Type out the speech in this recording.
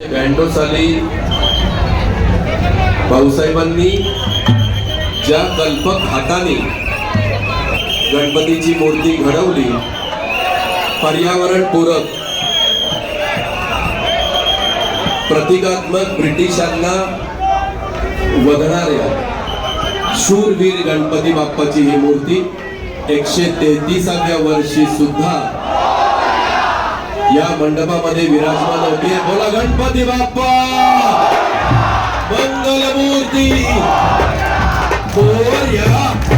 ब्याण्णव साली भाऊसाहेबांनी ज्या कल्पक हाताने गणपतीची मूर्ती घडवली पर्यावरण पूरक प्रतिकात्मक ब्रिटिशांना वधणाऱ्या शूरवीर गणपती बाप्पाची ही मूर्ती एकशे तेहतीसाव्या वर्षी सुद्धा या मंडपामध्ये विराजमान होते बोला गणपती बाप्पा! मंगलमूर्ती! मोरया